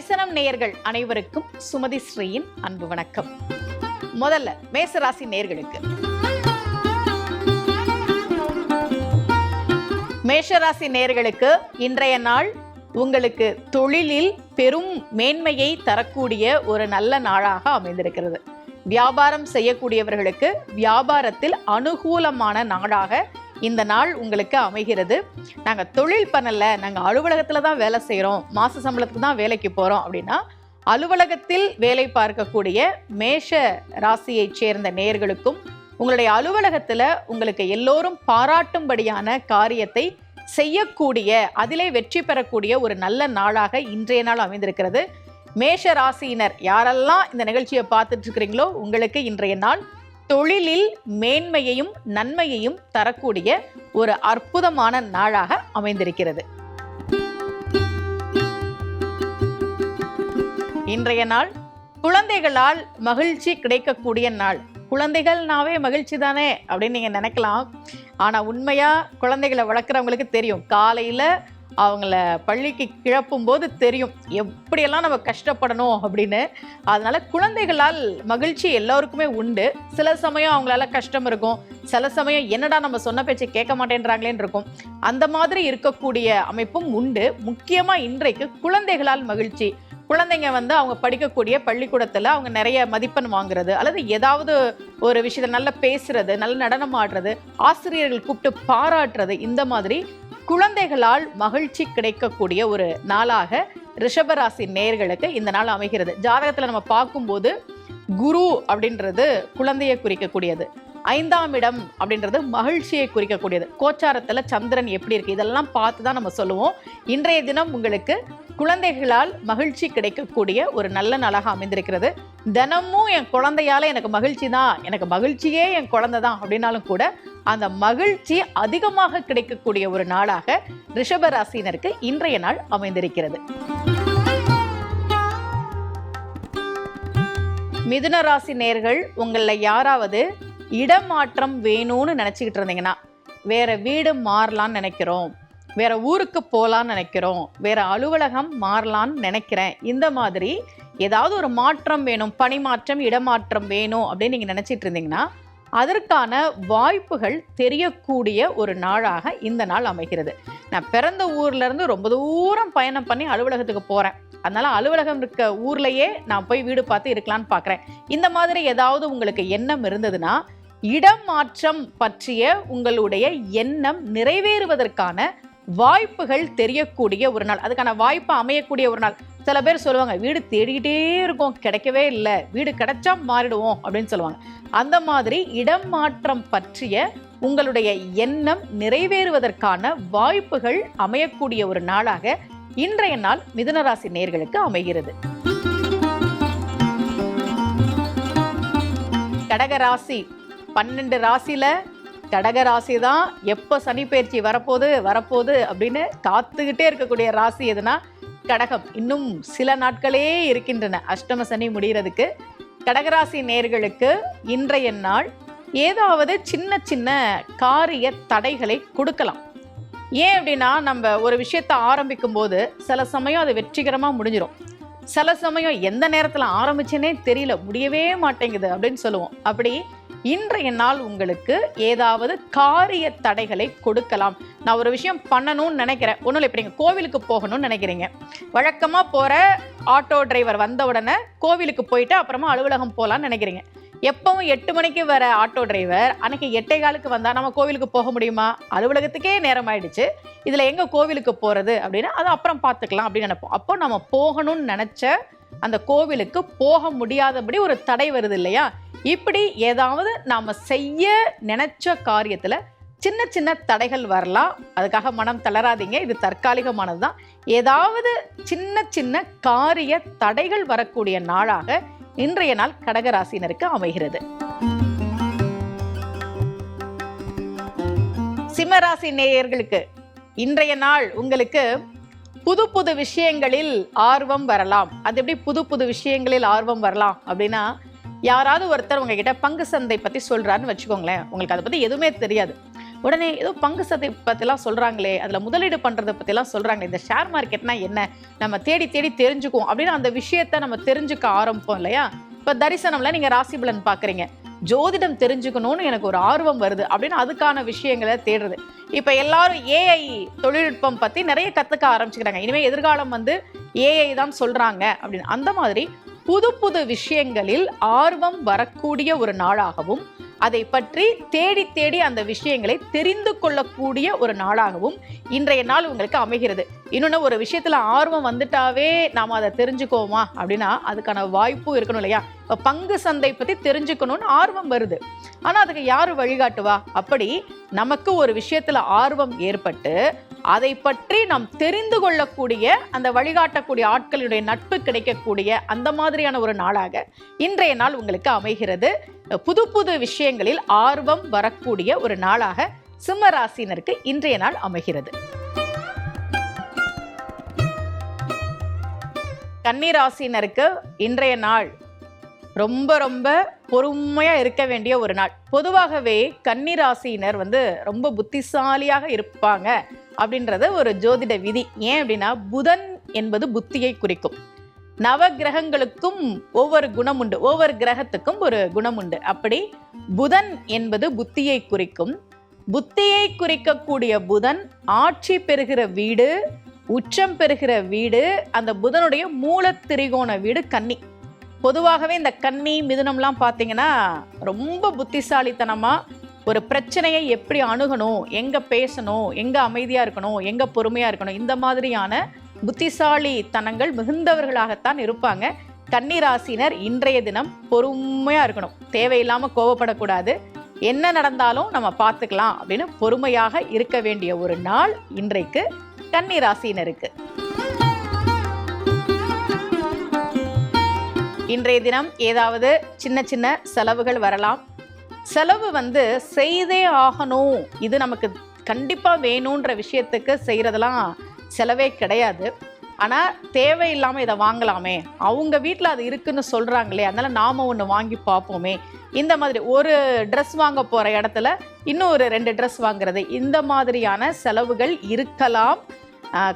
தரிசனம் நேயர்கள் அனைவருக்கும் சுமதி ஸ்ரீயின் அன்பு வணக்கம். முதல்ல மேசராசி நேயர்களுக்கு. மேஷராசி நேர்களுக்கு இன்றைய நாள் உங்களுக்கு தொழிலில் பெரும் மேன்மையை தரக்கூடிய ஒரு நல்ல நாளாக அமைந்திருக்கிறது. வியாபாரம் செய்யக்கூடியவர்களுக்கு வியாபாரத்தில் அனுகூலமான நாளாக இந்த நாள் உங்களுக்கு அமைகிறது. நாங்கள் தொழில் பண்ணல நாங்கள் அலுவலகத்தில் தான் வேலை செய்கிறோம் மாச சம்பளத்துக்கு தான் வேலைக்கு போகிறோம் அப்படின்னா அலுவலகத்தில் வேலை பார்க்கக்கூடிய மேஷ ராசியைச் சேர்ந்த நேயர்களுக்கும் உங்களுடைய அலுவலகத்தில் உங்களுக்கு எல்லோரும் பாராட்டும்படியான காரியத்தை செய்யக்கூடிய அதிலே வெற்றி பெறக்கூடிய ஒரு நல்ல நாளாக இன்றைய நாள் அமைந்திருக்கிறது. மேஷ ராசியினர் யாரெல்லாம் இந்த நிகழ்ச்சியை பார்த்துட்டு இருக்கிறீங்களோ உங்களுக்கு இன்றைய நாள் தொழிலில் மேன்மையையும் நன்மையையும் தரக்கூடிய ஒரு அற்புதமான நாளாக அமைந்திருக்கிறது. இன்றைய நாள் குழந்தைகளால் மகிழ்ச்சி கிடைக்கக்கூடிய நாள். குழந்தைகள்னாவே மகிழ்ச்சி தானே அப்படின்னு நீங்கள் நினைக்கலாம். ஆனால் உண்மையாக குழந்தைகளை வளர்க்குறவங்களுக்கு தெரியும். காலையில் அவங்கள பள்ளிக்கு கிளப்பும் போது தெரியும். எப்படியெல்லாம் நம்ம கஷ்டப்படணும் அப்படின்னு. அதனால குழந்தைகளால் மகிழ்ச்சி எல்லோருக்குமே உண்டு. சில சமயம் அவங்களால கஷ்டம் இருக்கும். சில சமயம் என்னடா நம்ம சொன்ன பேச்சை கேட்க மாட்டேன்றாங்களேன்னு இருக்கும். அந்த மாதிரி இருக்கக்கூடிய அமைப்பும் உண்டு. முக்கியமாக இன்றைக்கு குழந்தைகளால் மகிழ்ச்சி. குழந்தைங்க வந்து அவங்க படிக்கக்கூடிய பள்ளிக்கூடத்தில் அவங்க நிறைய மதிப்பெண் வாங்குறது அல்லது ஏதாவது ஒரு விஷயத்தை நல்லா பேசுறது நல்ல நடனம் ஆடுறது ஆசிரியர்கள் கூப்பிட்டு பாராட்டுறது இந்த மாதிரி குழந்தைகளால் மகிழ்ச்சி கிடைக்கக்கூடிய ஒரு நாளாக ரிஷபராசி நேர்களுக்கு இந்த நாள் அமைகிறது. ஜாதகத்தில் நம்ம பார்க்கும்போது குரு அப்படின்றது குழந்தையை குறிக்கக்கூடியது. ஐந்தாம் இடம் அப்படின்றது மகிழ்ச்சியை குறிக்கக்கூடியது. கோச்சாரத்தில் சந்திரன் எப்படி இருக்கு? இதெல்லாம் பார்த்து தான் நம்ம சொல்லுவோம். இன்றைய தினம் உங்களுக்கு குழந்தைகளால் மகிழ்ச்சி கிடைக்கக்கூடிய ஒரு நல்ல நாளாக அமைந்திருக்கிறது. தினமும் என் குழந்தையால் எனக்கு மகிழ்ச்சி தான். எனக்கு மகிழ்ச்சியே என் குழந்தை தான் அப்படின்னாலும் கூட அந்த மகிழ்ச்சி அதிகமாக கிடைக்கக்கூடிய ஒரு நாளாக ரிஷபராசினருக்கு இன்றைய நாள் அமைந்திருக்கிறது. மிதுன ராசி நேர்கள் உங்களில் யாராவது இடமாற்றம் வேணும்னு நினச்சிக்கிட்டு இருந்தீங்கன்னா வேற வீடு மாறலான்னு நினைக்கிறோம். வேற ஊருக்கு போகலான்னு நினைக்கிறோம். வேற அலுவலகம் மாறலான்னு நினைக்கிறேன். இந்த மாதிரி ஏதாவது ஒரு மாற்றம் வேணும் பணி மாற்றம் இடமாற்றம் வேணும் அப்படின்னு நீங்கள் நினச்சிட்டு இருந்தீங்கன்னா அதற்கான வாய்ப்புகள் தெரியக்கூடிய ஒரு நாளாக இந்த நாள் அமைகிறது. நான் பிறந்த ஊர்லேருந்து ரொம்ப தூரம் பயணம் பண்ணி அலுவலகத்துக்கு போகிறேன் அதனால அலுவலகம் இருக்க ஊர்லேயே நான் போய் வீடு பார்த்து இருக்கலாம்னு பார்க்குறேன் இந்த மாதிரி ஏதாவது உங்களுக்கு எண்ணம் இருந்ததுன்னா இடம் மாற்றம் பற்றிய உங்களுடைய எண்ணம் நிறைவேறுவதற்கான வாய்ப்புகள் தெரியக்கூடிய ஒரு நாள். அதுக்கான வாய்ப்பு அமையக்கூடிய ஒரு நாள். சில பேர் சொல்லுவாங்க வீடு தேடிக்கிட்டே இருக்கும் கிடைக்கவே இல்லை. வீடு கிடைச்சா மாறிடுவோம் அப்படின்னு சொல்லுவாங்க. அந்த மாதிரி இடம் மாற்றம் பற்றிய உங்களுடைய எண்ணம் நிறைவேறுவதற்கான வாய்ப்புகள் அமையக்கூடிய ஒரு நாளாக இன்றைய நாள் மிதுனராசி நேர்களுக்கு அமைகிறது. கடகராசி பன்னெண்டு ராசியில கடகராசி தான் எப்போ சனி பயிற்சி வரப்போகுது வரப்போகுது அப்படின்னு காத்துக்கிட்டே இருக்கக்கூடிய ராசி எதுனா கடகம். இன்னும் சில நாட்களே இருக்கின்றன அஷ்டம சனி முடிகிறதுக்கு கடகராசி நேர்களுக்கு இன்றைய நாள் ஏதாவது சின்ன சின்ன காரிய தடைகளை கொடுக்கலாம். ஏன் அப்படின்னா நம்ம ஒரு விஷயத்தை ஆரம்பிக்கும் போது சில சமயம் அது வெற்றிகரமாக முடிஞ்சிடும் சில சமயம் எந்த நேரத்தில் ஆரம்பிச்சேனே தெரியல முடியவே மாட்டேங்குது அப்படின்னு சொல்லுவோம். அப்படி இன்றைய நாள் உங்களுக்கு ஏதாவது காரிய தடைகளை கொடுக்கலாம். நான் ஒரு விஷயம் பண்ணணும்னு நினைக்கிறேன். ஒன்றும் இல்லை இப்போ நீங்கள் கோவிலுக்கு போகணும்னு நினைக்கிறீங்க. வழக்கமாக போகிற ஆட்டோ டிரைவர் வந்த உடனே கோவிலுக்கு போயிட்டு அப்புறமா அலுவலகம் போகலான்னு நினைக்கிறீங்க. எப்பவும் எட்டு மணிக்கு வர ஆட்டோ டிரைவர் அன்னைக்கு எட்டே காலுக்கு வந்தால் நம்ம கோவிலுக்கு போக முடியுமா? அலுவலகத்துக்கே நேரம் ஆயிடுச்சு. இதில் எங்கே கோவிலுக்கு போகிறது அப்படின்னா அதை அப்புறம் பார்த்துக்கலாம் அப்படின்னு நினைப்போம். அப்போ நம்ம போகணும்னு நினச்ச அந்த கோவிலுக்கு போக முடியாதபடி ஒரு தடை வருது இல்லையா? இப்படி ஏதாவது நாம் செய்ய நினச்ச காரியத்தில் சின்ன சின்ன தடைகள் வரலாம். அதுக்காக மனம் தளராதீங்க. இது தற்காலிகமானது தான் ஏதாவது சின்ன சின்ன காரிய தடைகள் வரக்கூடிய நாளாக இன்றைய நாள் கடகராசினருக்கு அமைகிறது. சிம்மராசி நேயர்களுக்கு இன்றைய நாள் உங்களுக்கு புது புது விஷயங்களில் ஆர்வம் வரலாம். அது எப்படி புது புது விஷயங்களில் ஆர்வம் வரலாம் அப்படின்னா யாராவது ஒருத்தர் உங்ககிட்ட பங்கு சந்தை பற்றி சொல்கிறாருன்னு வச்சுக்கோங்களேன். உங்களுக்கு அதை பற்றி எதுவுமே தெரியாது. உடனே ஏதோ பங்கு சந்தை பற்றிலாம் சொல்கிறாங்களே அதில் முதலீடு பண்ணுறதை பற்றிலாம் சொல்கிறாங்களே இந்த ஷேர் மார்க்கெட்னா என்ன? நம்ம தேடி தேடி தெரிஞ்சுக்குவோம் அப்படின்னு அந்த விஷயத்த நம்ம தெரிஞ்சுக்க ஆரம்பிப்போம் இல்லையா? இப்போ தரிசனம்ல நீங்கள் ராசி பலன் பார்க்குறீங்க ஜோதிடம் தெரிஞ்சுக்கணும்னு எனக்கு ஒரு ஆர்வம் வருது அப்படின்னு அதுக்கான விஷயங்களை தேடுறது. இப்போ எல்லாரும் ஏஐ தொழில்நுட்பம் பற்றி நிறைய கற்றுக்க ஆரம்பிச்சுக்கிறாங்க. இனிமேல் எதிர்காலம் வந்து ஏஐ தான் சொல்கிறாங்க அப்படின்னு. அந்த மாதிரி புது புது விஷயங்களில் ஆர்வம் வரக்கூடிய ஒரு நாளாகவும் அதை பற்றி தேடி தேடி அந்த விஷயங்களை தெரிந்து கொள்ளக்கூடிய ஒரு நாளாகவும் இன்றைய நாள் உங்களுக்கு அமைகிறது. இன்னொன்று ஒரு விஷயத்தில் ஆர்வம் வந்துட்டாவே நாம் அதை தெரிஞ்சுக்கோமா அப்படின்னா அதுக்கான வாய்ப்பும் இருக்கணும் இல்லையா? இப்போ பங்கு சந்தை பற்றி தெரிஞ்சுக்கணும்னு ஆர்வம் வருது. ஆனால் அதுக்கு யார் வழிகாட்டுவா? அப்படி நமக்கு ஒரு விஷயத்தில் ஆர்வம் ஏற்பட்டு அதை பற்றி நாம் தெரிந்து கொள்ளக்கூடிய அந்த வழிகாட்டக்கூடிய ஆட்களுடைய நட்பு கிடைக்கக்கூடிய அந்த மாதிரியான ஒரு நாளாக இன்றைய நாள் உங்களுக்கு அமைகிறது. புது புது விஷயங்களில் ஆர்வம் வரக்கூடிய ஒரு நாளாக சிம்ம ராசினருக்கு இன்றைய நாள் அமைகிறது. கன்னிராசினருக்கு இன்றைய நாள் ரொம்ப ரொம்ப பொறுமையாக இருக்க வேண்டிய ஒரு நாள். பொதுவாகவே கன்னிராசினர் வந்து ரொம்ப புத்திசாலியாக இருப்பாங்க. அப்படின்றது ஒரு ஜோதிட விதி. ஏன் அப்படின்னா புதன் என்பது புத்தியை குறிக்கும். நவ கிரகங்களுக்கும் ஒவ்வொரு குணம் உண்டு. ஒவ்வொரு கிரகத்துக்கும் ஒரு குணம் உண்டு. அப்படி புதன் என்பது புத்தியை குறிக்கும். புத்தியை குறிக்கக்கூடிய புதன் ஆட்சி பெறுகிற வீடு உச்சம் பெறுகிற வீடு அந்த புதனுடைய மூல திரிகோண வீடு கன்னி. பொதுவாகவே இந்த கன்னி மிதுனம்லாம் பார்த்தீங்கன்னா ரொம்ப புத்திசாலித்தனமாக ஒரு பிரச்சனையை எப்படி அணுகணும் எங்கே பேசணும் எங்கே அமைதியாக இருக்கணும் எங்கே பொறுமையாக இருக்கணும் இந்த மாதிரியான புத்திசாலித்தனங்கள் மிகுந்தவர்களாகத்தான் இருப்பாங்க. கன்னிராசினர் இன்றைய தினம் பொறுமையாக இருக்கணும். தேவையில்லாமல் கோவப்படக்கூடாது. என்ன நடந்தாலும் நம்ம பார்த்துக்கலாம் அப்படின்னு பொறுமையாக இருக்க வேண்டிய ஒரு நாள் இன்றைக்கு கன்னிராசினருக்கு இன்றைய தினம் ஏதாவது சின்ன சின்ன செலவுகள் வரலாம். செலவு வந்து செய்தே ஆகணும். இது நமக்கு கண்டிப்பாக வேணுன்ற விஷயத்துக்கு செய்கிறதெல்லாம் செலவே கிடையாது. ஆனால் தேவையில்லாமல் இதை வாங்கலாமே. அவங்க வீட்டில் அது இருக்குன்னு சொல்கிறாங்களே அதனால் நாம் ஒன்று வாங்கி பார்ப்போமே. இந்த மாதிரி ஒரு ட்ரெஸ் வாங்க போகிற இடத்துல இன்னும் ஒரு ரெண்டு ட்ரெஸ் வாங்குறது. இந்த மாதிரியான செலவுகள் இருக்கலாம்.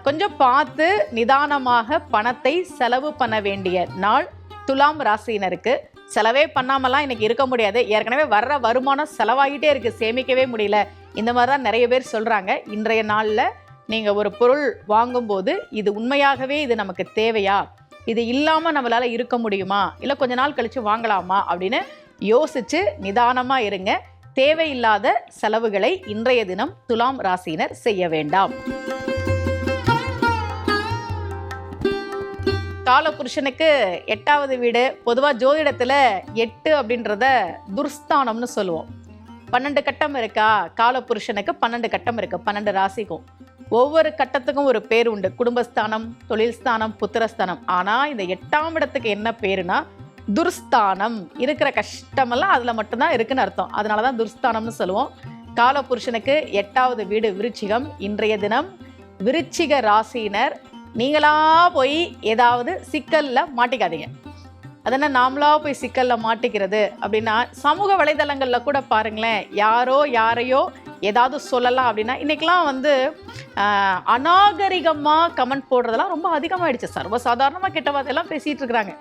கொஞ்சம் பார்த்து நிதானமாக பணத்தை செலவு பண்ண வேண்டிய நாள் துலாம் ராசியினருக்கு. செலவே பண்ணாமலாம் இன்னைக்கு இருக்க முடியாது. ஏற்கனவே வர்ற வருமானம் செலவாகிட்டே இருக்குது சேமிக்கவே முடியல. இந்த மாதிரி தான் நிறைய பேர் சொல்கிறாங்க இன்றைய நாளில் நீங்கள் ஒரு பொருள் வாங்கும்போது இது உண்மையாகவே இது நமக்கு தேவையா? இது இல்லாமல் நம்மளால் இருக்க முடியுமா? இல்லை கொஞ்ச நாள் கழித்து வாங்கலாமா? அப்படின்னு யோசித்து நிதானமாக இருங்க. தேவையில்லாத செலவுகளை இன்றைய தினம் துலாம் ராசியினர் செய்ய வேண்டாம். காலபுருஷனுக்கு எட்டாவது வீடு பொதுவாக ஜோதிடத்தில் எட்டு அப்படின்றத துர்ஸ்தானம்னு சொல்லுவோம். பன்னெண்டு கட்டம் இருக்கா? காலபுருஷனுக்கு பன்னெண்டு கட்டம் இருக்கு பன்னெண்டு ராசிக்கும். ஒவ்வொரு கட்டத்துக்கும் ஒரு பேர் உண்டு குடும்பஸ்தானம் தொழில் ஸ்தானம் புத்திரஸ்தானம். ஆனால் இந்த எட்டாம் இடத்துக்கு என்ன பேருனா துர்ஸ்தானம். இருக்கிற கஷ்டமெல்லாம் அதில் மட்டும்தான் இருக்குன்னு அர்த்தம். அதனால தான் துர்ஸ்தானம்னு சொல்லுவோம். காலபுருஷனுக்கு எட்டாவது வீடு விருச்சிகம். இன்றைய தினம் விருச்சிக ராசியினர் நீங்களா போய் ஏதாவது சிக்கலில் மாட்டிக்காதீங்க. அதென்ன நாமளாக போய் சிக்கலில் மாட்டிக்கிறது? அப்படின்னா சமூக வலைதளங்களில் கூட பாருங்களேன் யாரோ யாரையோ ஏதாவது சொல்லலாம் அப்படின்னா இன்றைக்கெலாம் வந்து அநாகரிகமாக கமெண்ட் போடுறதெல்லாம் ரொம்ப அதிகமாயிடுச்சு. சர்வசாதாரணமாக கெட்ட வார்த்தையெல்லாம் பேசிட்டு இருக்கிறாங்க.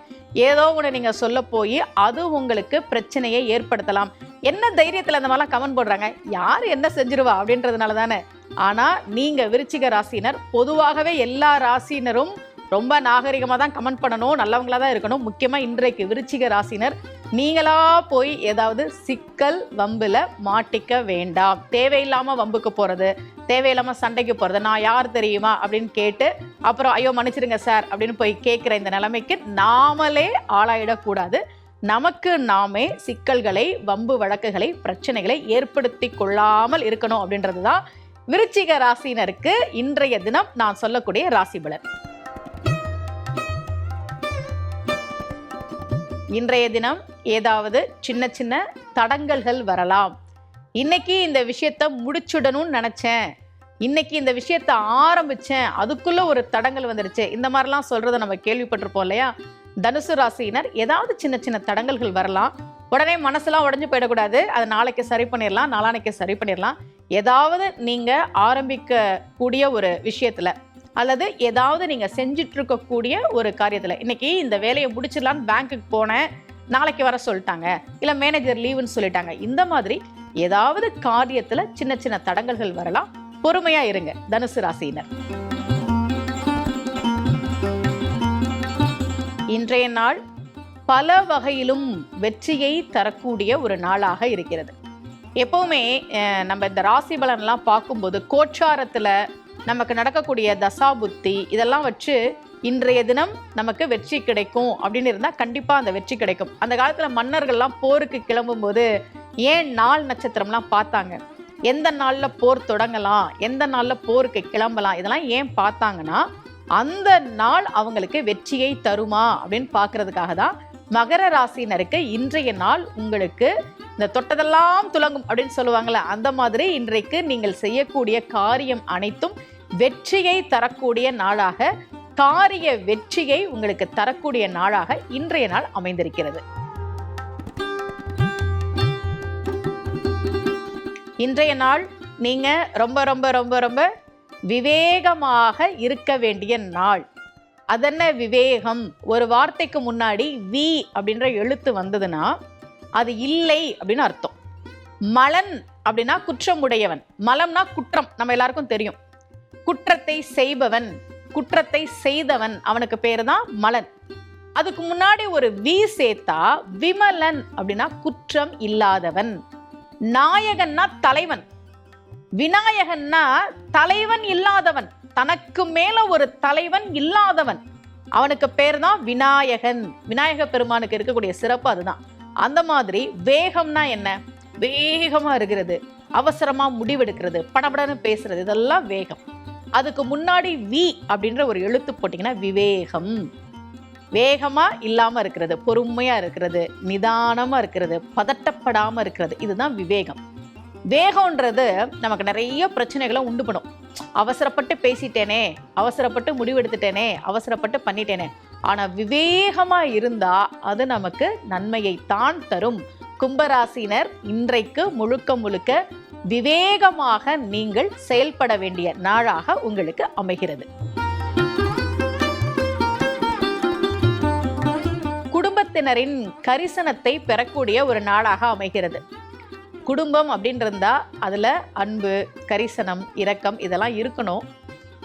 ஏதோ ஒன்று நீங்கள் சொல்ல போய் அது உங்களுக்கு பிரச்சனையை ஏற்படுத்தலாம். என்ன தைரியத்தில் அந்த மாதிரிலாம் கமெண்ட் போடுறாங்க? யார் என்ன செஞ்சிருவா அப்படின்றதுனால தானே. ஆனால் நீங்கள் விருச்சிக ராசினர் பொதுவாகவே எல்லா ராசினரும் ரொம்ப நாகரிகமாக தான் கமெண்ட் பண்ணணும் நல்லவங்களா தான் இருக்கணும். முக்கியமாக இன்றைக்கு விருச்சிக ராசினர் நீங்களா போய் ஏதாவது சிக்கல் வம்பில் மாட்டிக்க வேண்டாம். தேவையில்லாமல் வம்புக்கு போகிறது தேவையில்லாமல் சண்டைக்கு போகிறது நான் யார் தெரியுமா அப்படின்னு கேட்டு அப்புறம் ஐயோ மன்னிச்சிடுங்க சார் அப்படின்னு போய் கேட்குற இந்த நிலைமைக்கு நாமளே ஆளாயிடக்கூடாது. நமக்கு நாமே சிக்கல்களை வம்பு வழக்குகளை பிரச்சனைகளை ஏற்படுத்தி கொள்ளாமல் இருக்கணும் அப்படின்றது தான் விருச்சிக ராசினருக்கு இன்றைய தினம் நான் சொல்லக்கூடிய ராசி பலன் இன்றைய தினம் ஏதாவது சின்ன சின்ன தடங்கல்கள் வரலாம். இன்னைக்கு இந்த விஷயத்த முடிச்சுடணும்னு நினச்சேன். இன்னைக்கு இந்த விஷயத்த ஆரம்பிச்சேன். அதுக்குள்ளே ஒரு தடங்கல் வந்துருச்சு. இந்த மாதிரிலாம் சொல்கிறத நம்ம கேள்விப்பட்டிருப்போம் இல்லையா? தனுசு ராசியினர் ஏதாவது சின்ன சின்ன தடங்கல்கள் வரலாம். உடனே மனசெல்லாம் உடஞ்சு போயிடக்கூடாது. அதை நாளைக்கு சரி பண்ணிடலாம். நாளானைக்கு சரி பண்ணிடலாம். ஏதாவது நீங்கள் ஆரம்பிக்கக்கூடிய ஒரு விஷயத்தில் அல்லது ஏதாவது நீங்கள் செஞ்சுட்டு இருக்கக்கூடிய ஒரு காரியத்தில். இன்னைக்கு இந்த வேலையை முடிச்சிடலான்னு பேங்க்குக்கு போனேன். நாளைக்கு வர சொல்லிட்டாங்க. இல்லை மேனேஜர் லீவுன்னு சொல்லிட்டாங்க. இந்த மாதிரி ஏதாவது காரியத்தில் சின்ன சின்ன தடங்கல்கள் வரலாம். பொறுமையாக இருங்க. தனுசு ராசியினர். இன்றைய நாள் பல வகையிலும் வெற்றியை தரக்கூடிய ஒரு நாளாக இருக்கிறது. எப்போவுமே நம்ம இந்த ராசி பலன்லாம் பார்க்கும்போது கோச்சாரத்தில் நமக்கு நடக்கக்கூடிய தசா புத்தி இதெல்லாம் வச்சு இன்றைய தினம் நமக்கு வெற்றி கிடைக்கும் அப்படின்னு இருந்தால் கண்டிப்பாக அந்த வெற்றி கிடைக்கும். அந்த காலத்தில் மன்னர்கள்லாம் போருக்கு கிளம்பும்போது ஏன் நாள் நட்சத்திரம்லாம் பார்த்தாங்க? எந்த நாளில் போர் தொடங்கலாம்? எந்த நாளில் போருக்கு கிளம்பலாம்? இதெல்லாம் ஏன் பார்த்தாங்கன்னா அந்த நாள் அவங்களுக்கு வெற்றியை தருமா அப்படின்னு பார்க்கறதுக்காக தான் மகர ராசினருக்கு இன்றைய நாள் உங்களுக்கு இந்த தொட்டதெல்லாம் துலங்கும் அப்படின்னு சொல்லுவாங்களே அந்த மாதிரி இன்றைக்கு நீங்கள் செய்யக்கூடிய காரியம் அனைத்தும் வெற்றியை தரக்கூடிய நாளாக காரிய வெற்றியை உங்களுக்கு தரக்கூடிய நாளாக இன்றைய நாள் அமைந்திருக்கிறது. இன்றைய நாள் நீங்க ரொம்ப ரொம்ப ரொம்ப ரொம்ப விவேகமாக இருக்க வேண்டிய நாள். அதென்ன விவேகம்? ஒரு வார்த்தைக்கு முன்னாடி வி அப்படின்ற எழுத்து வந்ததுன்னா அது இல்லை அப்படின்னு அர்த்தம். மலன் அப்படின்னா குற்றமுடையவன். மலம்னா குற்றம். நம்ம எல்லாருக்கும் தெரியும். குற்றத்தை செய்பவன் குற்றத்தை செய்தவன் அவனுக்கு பேர் தான் மலன். அதுக்கு முன்னாடி ஒரு வி சேர்த்தா விமலன் அப்படின்னா குற்றம் இல்லாதவன். நாயகன்னா தலைவன். விநாயகன்னா தலைவன் இல்லாதவன். தனக்கு மேல ஒரு தலைவன் இல்லாதவன். அவனுக்கு பேர் தான் விநாயகன். விநாயக பெருமானுக்கு இருக்கக்கூடிய சிறப்பு அதுதான். அந்த மாதிரி வேகம்னா என்ன? வேகமா இருக்கிறது. அவசரமா முடிவெடுக்கிறது. படபடன்னு பேசுறது. இதெல்லாம் வேகம். அதுக்கு முன்னாடி வி அப்படின்ற ஒரு எழுத்து போட்டிங்கன்னா விவேகம். வேகமாக இல்லாமல் இருக்கிறது பொறுமையாக இருக்கிறது நிதானமாக இருக்கிறது பதட்டப்படாமல் இருக்கிறது இதுதான் விவேகம். வேகம்ன்றது நமக்கு நிறைய பிரச்சனைகளை உண்டு பண்ணும். அவசரப்பட்டு பேசிட்டேனே அவசரப்பட்டு முடிவெடுத்துட்டேனே அவசரப்பட்டு பண்ணிட்டேனே. ஆனால் விவேகமாக இருந்தால் அது நமக்கு நன்மையை தான் தரும். கும்பராசினர் இன்றைக்கு முழுக்க முழுக்க விவேகமாக நீங்கள் செயல்பட வேண்டிய நாளாக உங்களுக்கு அமைகிறது. குடும்பத்தினரின் கரிசனத்தை பெறக்கூடிய ஒரு நாளாக அமைகிறது. குடும்பம் அப்படின்னு அதில் அன்பு கரிசனம் இரக்கம் இதெல்லாம் இருக்கணும்.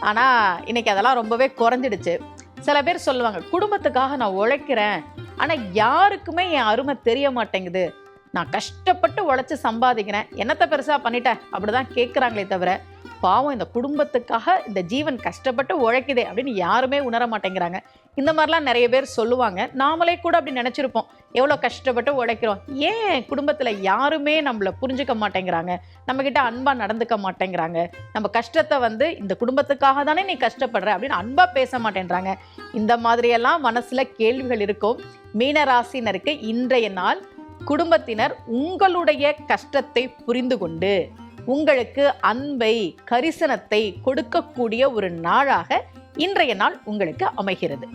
ஆனால் இன்றைக்கி அதெல்லாம் ரொம்பவே குறைஞ்சிடுச்சு. சில பேர் சொல்லுவாங்க குடும்பத்துக்காக நான் உழைக்கிறேன். ஆனால் யாருக்குமே என் அருமை தெரிய மாட்டேங்குது. நான் கஷ்டப்பட்டு உழைச்சி சம்பாதிக்கிறேன். என்னத்தை பெருசாக பண்ணிட்டேன் அப்படிதான் கேட்குறாங்களே தவிர பாவம் இந்த குடும்பத்துக்காக இந்த ஜீவன் கஷ்டப்பட்டு உழைக்குதே அப்படின்னு யாருமே உணர மாட்டேங்கிறாங்க. இந்த மாதிரிலாம் நிறைய பேர் சொல்லுவாங்க. நாமளே கூட அப்படி நினச்சிருப்போம். எவ்வளோ கஷ்டப்பட்டு உழைக்கிறோம். ஏன் குடும்பத்தில் யாருமே நம்மளை புரிஞ்சுக்க மாட்டேங்கிறாங்க? நம்மக்கிட்ட அன்பாக நடந்துக்க மாட்டேங்கிறாங்க. நம்ம கஷ்டத்தை வந்து இந்த குடும்பத்துக்காக தானே நீ கஷ்டப்படுற அப்படின்னு அன்பாக பேச மாட்டேன்றாங்க. இந்த மாதிரியெல்லாம் மனசில் கேள்விகள் இருக்கும். மீனராசினருக்கு இன்றைய நாள் குடும்பத்தினர் உங்களுடைய கஷ்டத்தை புரிந்து கொண்டு உங்களுக்கு அன்பை கரிசனத்தை கொடுக்கக்கூடிய ஒரு நாளாக இன்றைய நாள் உங்களுக்கு அமைகிறது.